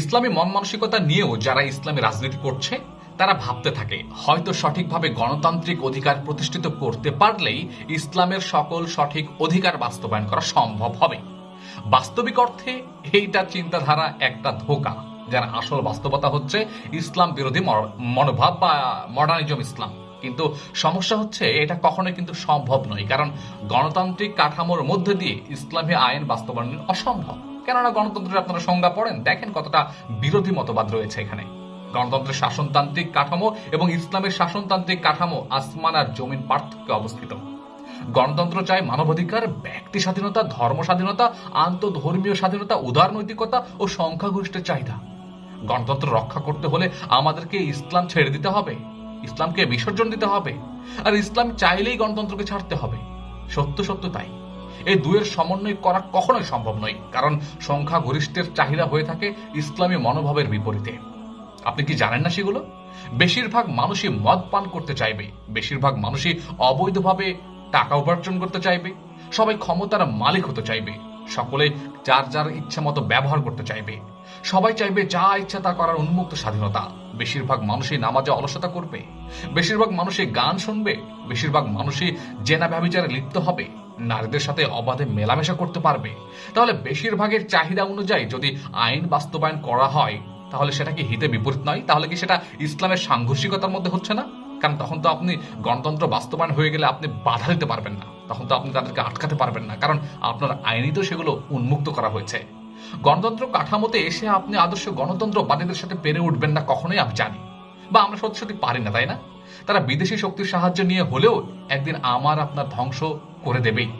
ইসলামী মন মানসিকতা নিয়েও যারা ইসলামী রাজনীতি করছে, তারা ভাবতে থাকে, হয়তো সঠিকভাবে গণতান্ত্রিক অধিকার প্রতিষ্ঠিত করতে পারলেই ইসলামের সকল সঠিক অধিকার বাস্তবায়ন করা সম্ভব হবে। বাস্তবিক অর্থে এইটা চিন্তাধারা একটা ধোকা, যার আসল বাস্তবতা হচ্ছে ইসলাম বিরোধী মনোভাব বা মডার্নিজম ইসলাম। কিন্তু সমস্যা হচ্ছে এটা কখনোই কিন্তু সম্ভব নয়, কারণ গণতান্ত্রিক কাঠামোর মধ্যে দিয়ে ইসলামী আইন বাস্তবায়ন অসম্ভব। কেননা গণতন্ত্রের আপনারা সংজ্ঞা পড়েন, দেখেন কতটা বিরোধী মতবাদ রয়েছে এখানে। গণতন্ত্রের শাসনতান্ত্রিক কাঠামো এবং ইসলামের শাসনতান্ত্রিক কাঠামো আসমান আর জমিন পার্থক্যে অবস্থিত। গণতন্ত্র চায় মানবাধিকার, ব্যক্তি স্বাধীনতা, ধর্ম স্বাধীনতা, আন্তধর্মীয় স্বাধীনতা উদারনৈতিকতা ও সংখ্যাগরিষ্ঠের চাহিদা। গণতন্ত্র রক্ষা করতে হলে আমাদেরকে ইসলাম ছেড়ে দিতে হবে। ইসলামকে বিসর্জন দিতে হবে আর ইসলাম চাইলেই গণতন্ত্রকে ছাড়তে হবে। সত্য সত্য তাই। এই দুয়ের সমন্বয় করা কখনোই সম্ভব নয়, কারণ সংখ্যাগরিষ্ঠের চাহিদা হয়ে থাকে ইসলামী মনোভাবের বিপরীতে। আপনি কি জানেন না সেগুলো? বেশিরভাগ মানুষই মদ পান করতে চাইবে, বেশিরভাগ মানুষই অবৈধভাবে টাকা উপার্জন করতে চাইবে, সবাই ক্ষমতার মালিক হতে চাইবে। সকলে যার যার ইচ্ছা মতো ব্যবহার করতে চাইবে। সবাই চাইবে যা ইচ্ছা তা করার উন্মুক্ত স্বাধীনতা। বেশিরভাগ মানুষই নামাজে অলসতা করবে। বেশিরভাগ মানুষই গান শুনবে। বেশিরভাগ মানুষই জেনা ব্যবচারে লিপ্ত হবে। নারীদের সাথে অবাধে মেলামেশা করতে পারবে। তাহলে বেশিরভাগের চাহিদা অনুযায়ী যদি আইন বাস্তবায়ন করা হয়, তাহলে সেটা কি হিতে বিপরীত নয়? তাহলে কি সেটা ইসলামের সাংঘর্ষিকতার মধ্যে হচ্ছে না? কারণ তখন তো আপনি গণতন্ত্র বাস্তবায়ন হয়ে গেলে আপনি বাধা দিতে পারবেন না। তখন তো আপনি তাদেরকে আটকাতে পারবেন না। কারণ আপনার আইনই তো সেগুলো উন্মুক্ত করা হয়েছে। গণতন্ত্র কাঠামোতে এসে আপনি আদর্শ গণতন্ত্রবাদীদের সাথে পেরে উঠবেন না কখনোই আমি জানি। বা আমরা সত্যি সত্যি পারি না, তাই না? তারা বিদেশি শক্তির সাহায্য নিয়ে হলেও একদিন আমার আপনার ধ্বংস করে দেবেই।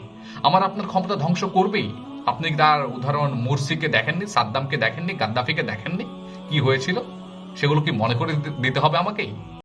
আমার আপনার ক্ষমতা ধ্বংস করবেই। আপনি তার উদাহরণ মুরসিকে দেখেননি, সাদ্দামকে দেখেননি, গাদ্দাফিকে দেখেননি? কি হয়েছিল? সেগুলো কি মনে করে দিতে হবে আমাকেই?